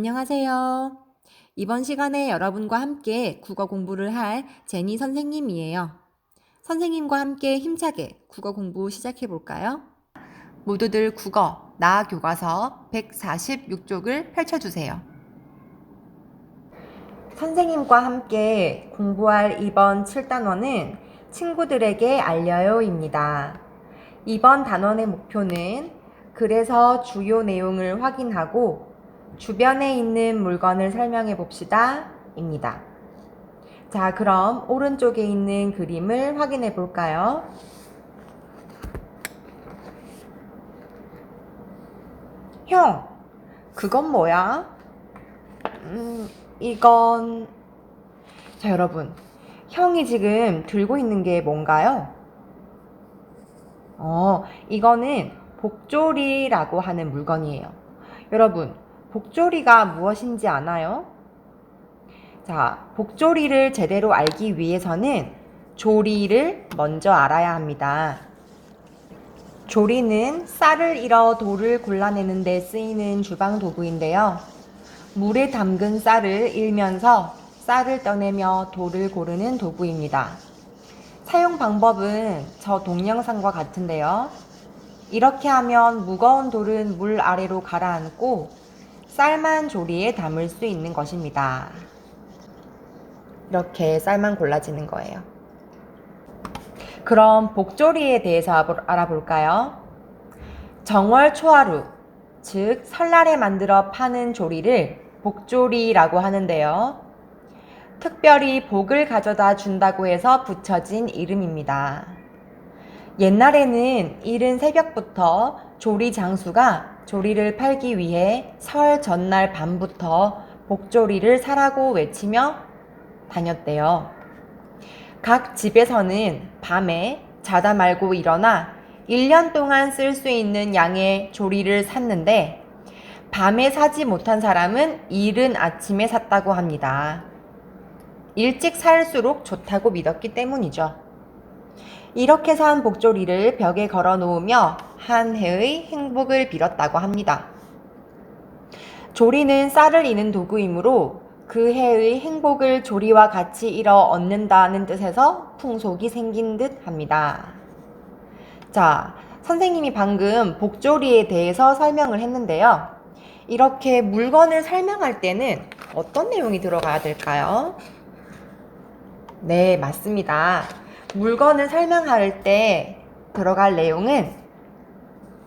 안녕하세요. 이번 시간에 여러분과 함께 국어 공부를 할 제니 선생님이에요. 선생님과 함께 힘차게 국어 공부 시작해 볼까요? 모두들 국어 나 교과서 146쪽을 펼쳐주세요. 선생님과 함께 공부할 이번 7단원은 친구들에게 알려요입니다. 이번 단원의 목표는 그래서 주요 내용을 확인하고 주변에 있는 물건을 설명해 봅시다. 입니다. 자, 그럼 오른쪽에 있는 그림을 확인해 볼까요? 형, 그건 뭐야? 음, 이건. 자, 여러분. 형이 지금 들고 있는 게 뭔가요? 어, 이거는 복조리라고 하는 물건이에요. 여러분, 복조리가 무엇인지 아나요? 자, 복조리를 제대로 알기 위해서는 조리를 먼저 알아야 합니다. 조리는 쌀을 잃어 돌을 골라내는 데 쓰이는 주방 도구인데요. 물에 담근 쌀을 잃면서 쌀을 떠내며 돌을 고르는 도구입니다. 사용 방법은 저 동영상과 같은데요. 이렇게 하면 무거운 돌은 물 아래로 가라앉고 쌀만 조리에 담을 수 있는 것입니다. 이렇게 쌀만 골라지는 거예요. 그럼 복조리에 대해서 알아볼까요? 정월 초하루, 즉 설날에 만들어 파는 조리를 복조리라고 하는데요. 특별히 복을 가져다 준다고 해서 붙여진 이름입니다. 옛날에는 이른 새벽부터 조리 장수가 조리를 팔기 위해 설 전날 밤부터 복조리를 사라고 외치며 다녔대요. 각 집에서는 밤에 자다 말고 일어나 1년 동안 쓸 수 있는 양의 조리를 샀는데 밤에 사지 못한 사람은 이른 아침에 샀다고 합니다. 일찍 살수록 좋다고 믿었기 때문이죠. 이렇게 산 복조리를 벽에 걸어 놓으며 한 해의 행복을 빌었다고 합니다. 조리는 쌀을 이는 도구이므로 그 해의 행복을 조리와 같이 이뤄 얻는다는 뜻에서 풍속이 생긴 듯 합니다. 자, 선생님이 방금 복조리에 대해서 설명을 했는데요. 이렇게 물건을 설명할 때는 어떤 내용이 들어가야 될까요? 네, 맞습니다. 물건을 설명할 때 들어갈 내용은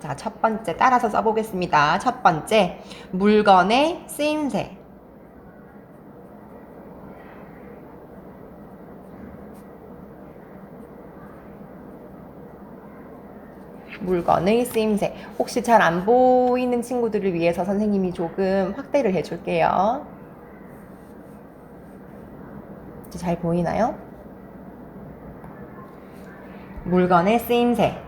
자, 첫 번째 따라서 써보겠습니다. 첫 번째, 물건의 쓰임새. 물건의 쓰임새. 혹시 잘 안 보이는 친구들을 위해서 선생님이 조금 확대를 해줄게요. 잘 보이나요? 물건의 쓰임새.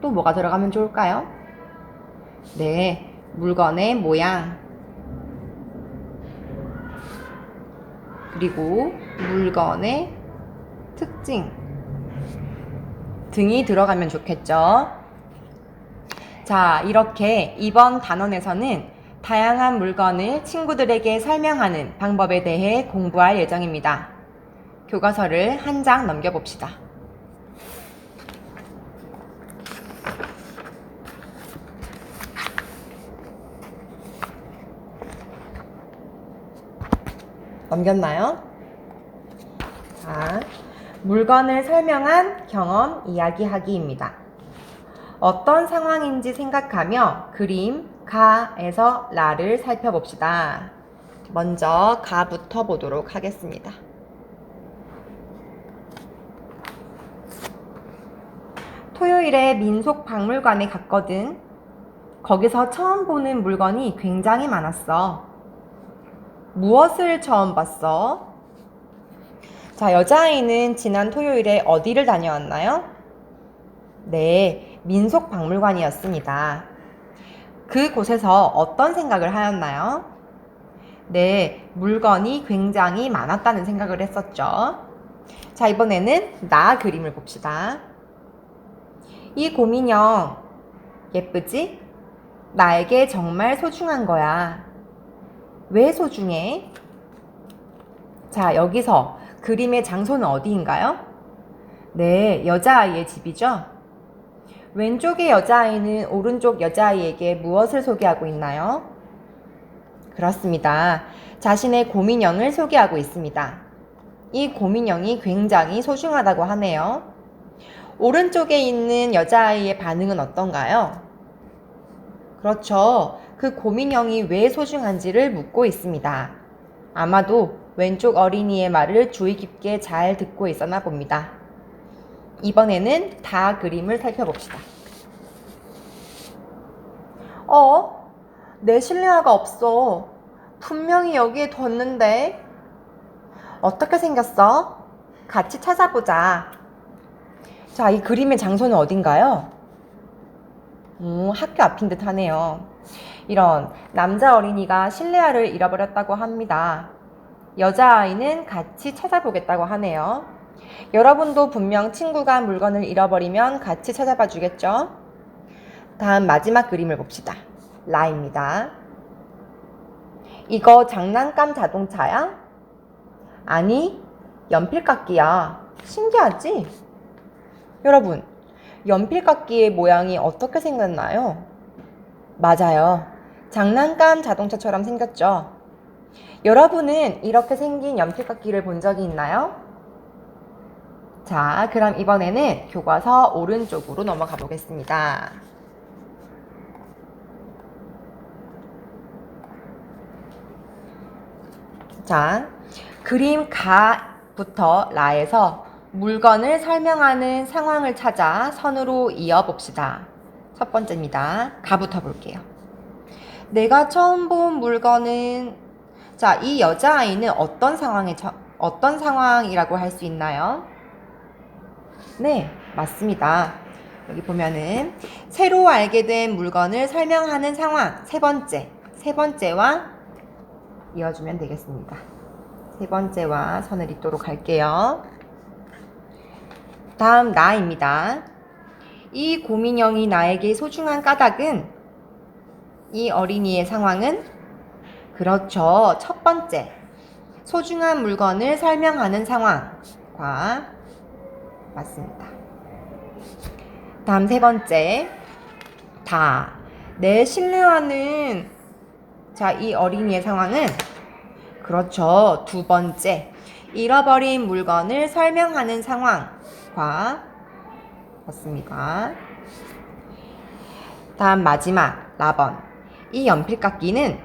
또 뭐가 들어가면 좋을까요? 네, 물건의 모양. 그리고 물건의 특징 등이 들어가면 좋겠죠. 자, 이렇게 이번 단원에서는 다양한 물건을 친구들에게 설명하는 방법에 대해 공부할 예정입니다. 교과서를 한 장 넘겨봅시다. 넘겼나요? 자, 물건을 설명한 경험 이야기하기입니다. 어떤 상황인지 생각하며 그림 가에서 라를 살펴봅시다. 먼저 가부터 보도록 하겠습니다. 토요일에 민속박물관에 갔거든. 거기서 처음 보는 물건이 굉장히 많았어. 무엇을 처음 봤어? 자, 여자아이는 지난 토요일에 어디를 다녀왔나요? 네, 민속박물관이었습니다. 그곳에서 어떤 생각을 하였나요? 네, 물건이 굉장히 많았다는 생각을 했었죠. 자, 이번에는 나 그림을 봅시다. 이 곰인형, 예쁘지? 나에게 정말 소중한 거야. 왜 소중해? 자, 여기서 그림의 장소는 어디인가요? 네, 여자아이의 집이죠? 왼쪽의 여자아이는 오른쪽 여자아이에게 무엇을 소개하고 있나요? 그렇습니다. 자신의 고민형을 소개하고 있습니다. 이 고민형이 굉장히 소중하다고 하네요. 오른쪽에 있는 여자아이의 반응은 어떤가요? 그렇죠. 그 고민형이 왜 소중한지를 묻고 있습니다. 아마도 왼쪽 어린이의 말을 주의 깊게 잘 듣고 있었나 봅니다. 이번에는 다 그림을 살펴봅시다. 어? 내 실내화가 없어. 분명히 여기에 뒀는데. 어떻게 생겼어? 같이 찾아보자. 자, 이 그림의 장소는 어딘가요? 음, 학교 앞인 듯 하네요. 이런 남자 어린이가 실내화를 잃어버렸다고 합니다. 여자아이는 같이 찾아보겠다고 하네요. 여러분도 분명 친구가 물건을 잃어버리면 같이 찾아봐 주겠죠? 다음 마지막 그림을 봅시다. 라입니다. 이거 장난감 자동차야? 아니, 연필깎이야. 신기하지? 여러분, 연필깎이의 모양이 어떻게 생겼나요? 맞아요. 장난감 자동차처럼 생겼죠? 여러분은 이렇게 생긴 연필깎이를 본 적이 있나요? 자, 그럼 이번에는 교과서 오른쪽으로 넘어가 보겠습니다. 자, 그림 가부터 라에서 물건을 설명하는 상황을 찾아 선으로 이어봅시다. 첫 번째입니다. 가부터 볼게요. 내가 처음 본 물건은 자, 이 여자아이는 어떤 상황에 처, 어떤 상황이라고 할 수 있나요? 네, 맞습니다. 여기 보면은 새로 알게 된 물건을 설명하는 상황 세 번째, 세 번째와 이어주면 되겠습니다. 세 번째와 선을 잇도록 할게요. 다음 나입니다. 이 고민형이 나에게 소중한 까닭은 이 어린이의 상황은 그렇죠. 첫 번째. 소중한 물건을 설명하는 상황과 맞습니다. 다음 세 번째. 다. 내 신뢰와는 자, 이 어린이의 상황은 그렇죠. 두 번째. 잃어버린 물건을 설명하는 상황 과 맞습니다. 다음 마지막 라번. 이 연필깎이는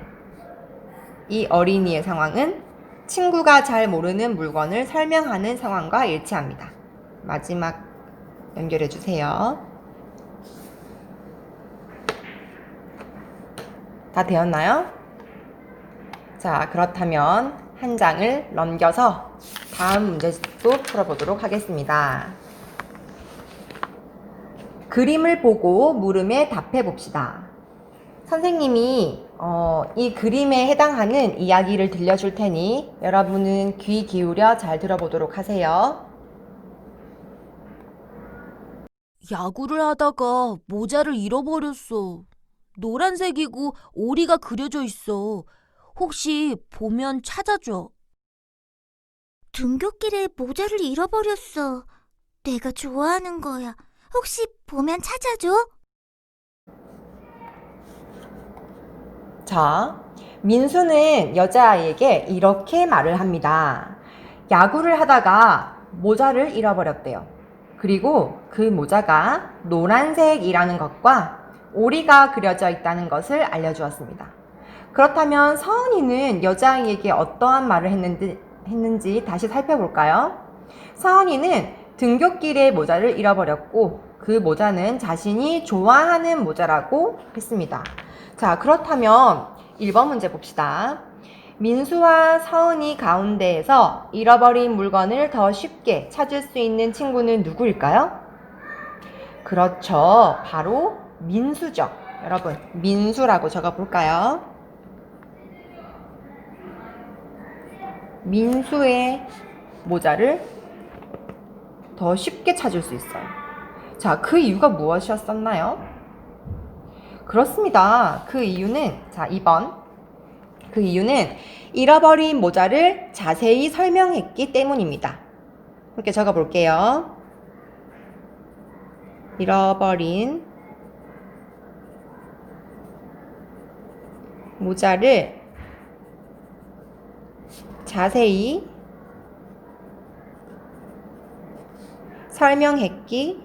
이 어린이의 상황은 친구가 잘 모르는 물건을 설명하는 상황과 일치합니다. 마지막 연결해 주세요. 다 되었나요? 자, 그렇다면 한 장을 넘겨서 다음 문제도 풀어보도록 하겠습니다. 그림을 보고 물음에 답해 봅시다. 선생님이 어, 이 그림에 해당하는 이야기를 들려줄 테니 여러분은 귀 기울여 잘 들어보도록 하세요. 야구를 하다가 모자를 잃어버렸어. 노란색이고 오리가 그려져 있어. 혹시 보면 찾아줘. 등굣길에 모자를 잃어버렸어. 내가 좋아하는 거야. 혹시 보면 찾아줘? 자, 민수는 여자아이에게 이렇게 말을 합니다. 야구를 하다가 모자를 잃어버렸대요. 그리고 그 모자가 노란색이라는 것과 오리가 그려져 있다는 것을 알려주었습니다. 그렇다면 서은이는 여자아이에게 어떠한 말을 했는지, 했는지 다시 살펴볼까요? 서은이는 등굣길에 모자를 잃어버렸고 그 모자는 자신이 좋아하는 모자라고 했습니다. 자, 그렇다면 1번 문제 봅시다. 민수와 서은이 가운데에서 잃어버린 물건을 더 쉽게 찾을 수 있는 친구는 누구일까요? 그렇죠. 바로 민수죠. 여러분, 민수라고 적어 볼까요? 민수의 모자를 더 쉽게 찾을 수 있어요. 자, 그 이유가 무엇이었었나요? 그렇습니다. 그 이유는 자, 2번. 그 이유는 잃어버린 모자를 자세히 설명했기 때문입니다. 이렇게 적어 볼게요. 잃어버린 모자를 자세히 설명했기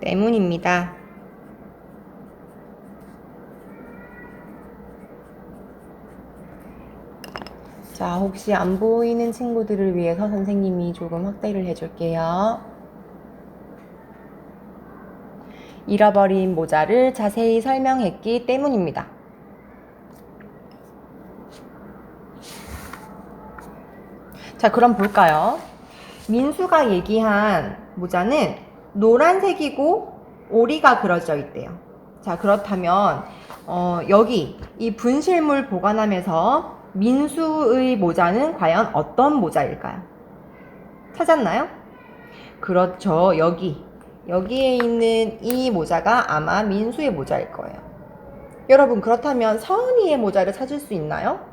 때문입니다. 자, 혹시 안 보이는 친구들을 위해서 선생님이 조금 확대를 해줄게요. 잃어버린 모자를 자세히 설명했기 때문입니다. 자, 그럼 볼까요? 민수가 얘기한 모자는 노란색이고 오리가 그려져 있대요. 자, 그렇다면, 어, 여기 이 분실물 보관함에서 민수의 모자는 과연 어떤 모자일까요? 찾았나요? 그렇죠. 여기. 여기에 있는 이 모자가 아마 민수의 모자일 거예요. 여러분, 그렇다면 서은이의 모자를 찾을 수 있나요?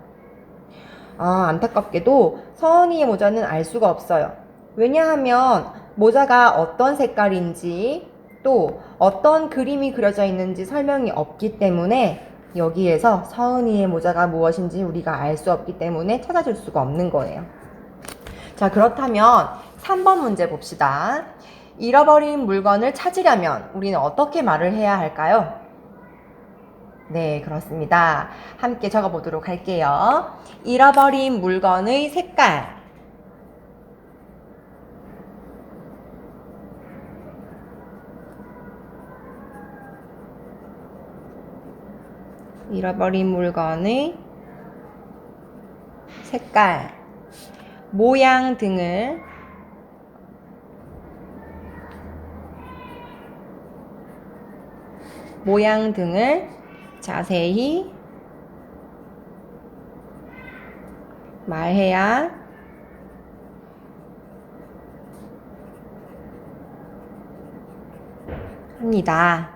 아, 안타깝게도 서은이의 모자는 알 수가 없어요. 왜냐하면 모자가 어떤 색깔인지 또 어떤 그림이 그려져 있는지 설명이 없기 때문에 여기에서 서은이의 모자가 무엇인지 우리가 알 수 없기 때문에 찾아줄 수가 없는 거예요. 자, 그렇다면 3번 문제 봅시다. 잃어버린 물건을 찾으려면 우리는 어떻게 말을 해야 할까요? 네, 그렇습니다. 함께 적어보도록 할게요. 잃어버린 물건의 색깔. 잃어버린 물건의 색깔, 모양 등을 모양 등을 자세히 말해야 합니다.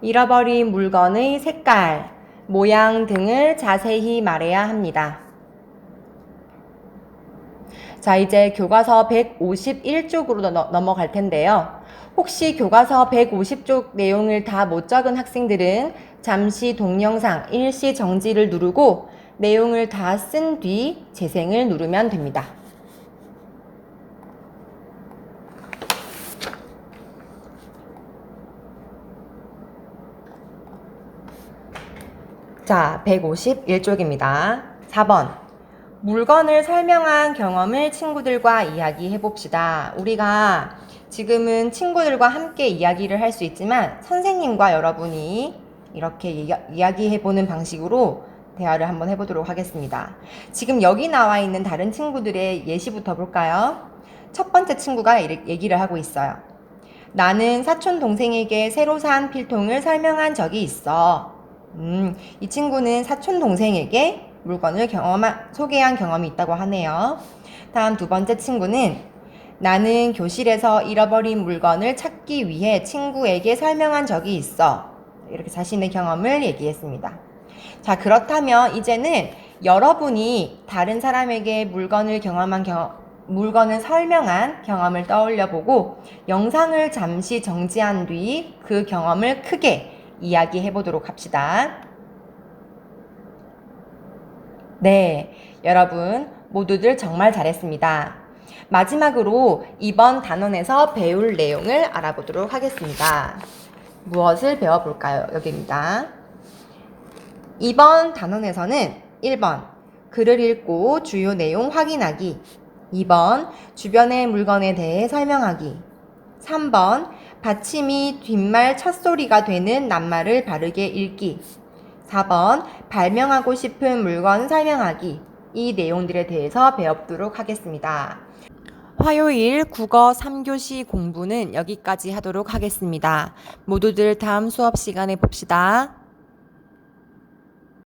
잃어버린 물건의 색깔, 모양 등을 자세히 말해야 합니다. 자, 이제 교과서 151쪽으로 넘어갈 텐데요. 혹시 교과서 150쪽 내용을 다 못 적은 학생들은 잠시 동영상 일시 정지를 누르고 내용을 다 쓴 뒤 재생을 누르면 됩니다. 자, 151쪽입니다. 4번. 물건을 설명한 경험을 친구들과 이야기해 봅시다. 우리가 지금은 친구들과 함께 이야기를 할 수 있지만 선생님과 여러분이 이렇게 이야기해 보는 방식으로 대화를 한번 해보도록 하겠습니다. 지금 여기 나와 있는 다른 친구들의 예시부터 볼까요? 첫 번째 친구가 얘기를 하고 있어요. 나는 사촌 동생에게 새로 산 필통을 설명한 적이 있어. 음, 이 친구는 사촌 동생에게 물건을 경험한, 소개한 경험이 있다고 하네요. 다음 두 번째 친구는 나는 교실에서 잃어버린 물건을 찾기 위해 친구에게 설명한 적이 있어. 이렇게 자신의 경험을 얘기했습니다. 자, 그렇다면 이제는 여러분이 다른 사람에게 물건을 경험한 경험, 물건을 설명한 경험을 떠올려 보고 영상을 잠시 정지한 뒤 그 경험을 크게 이야기해 보도록 합시다. 네, 여러분 모두들 정말 잘했습니다. 마지막으로 이번 단원에서 배울 내용을 알아보도록 하겠습니다. 무엇을 배워볼까요? 여기입니다. 이번 단원에서는 1번 글을 읽고 주요 내용 확인하기 2번 주변의 물건에 대해 설명하기 3번 받침이 뒷말 첫소리가 되는 낱말을 바르게 읽기 4번 발명하고 싶은 물건 설명하기 이 내용들에 대해서 배워보도록 하겠습니다. 화요일 국어 3교시 공부는 여기까지 하도록 하겠습니다. 모두들 다음 수업 시간에 봅시다.